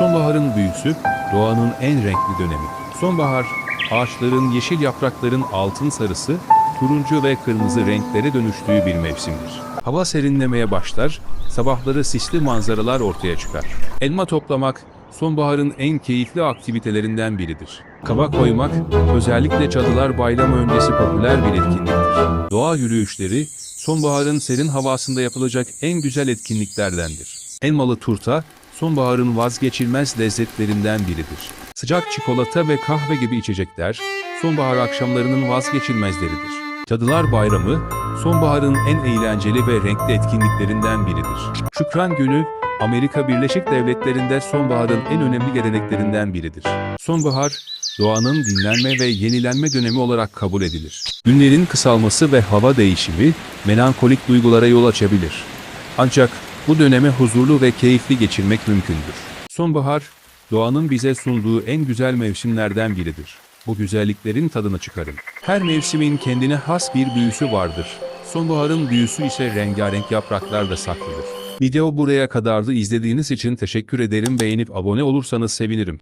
Sonbaharın büyüsü doğanın en renkli dönemi. Sonbahar, ağaçların yeşil yaprakların altın sarısı, turuncu ve kırmızı renklere dönüştüğü bir mevsimdir. Hava serinlemeye başlar, sabahları sisli manzaralar ortaya çıkar. Elma toplamak, sonbaharın en keyifli aktivitelerinden biridir. Kaba koymak, özellikle Cadılar Bayramı öncesi popüler bir etkinliktir. Doğa yürüyüşleri, sonbaharın serin havasında yapılacak en güzel etkinliklerdendir. Elmalı turta, sonbaharın vazgeçilmez lezzetlerinden biridir. Sıcak çikolata ve kahve gibi içecekler, sonbahar akşamlarının vazgeçilmezleridir. Cadılar Bayramı, sonbaharın en eğlenceli ve renkli etkinliklerinden biridir. Şükran Günü, Amerika Birleşik Devletleri'nde sonbaharın en önemli geleneklerinden biridir. Sonbahar, doğanın dinlenme ve yenilenme dönemi olarak kabul edilir. Günlerin kısalması ve hava değişimi, melankolik duygulara yol açabilir. Ancak bu dönemi huzurlu ve keyifli geçirmek mümkündür. Sonbahar, doğanın bize sunduğu en güzel mevsimlerden biridir. Bu güzelliklerin tadını çıkarın. Her mevsimin kendine has bir büyüsü vardır. Sonbaharın büyüsü ise rengarenk yapraklarla saklıdır. Video buraya kadardı izlediğiniz için teşekkür ederim beğenip abone olursanız sevinirim.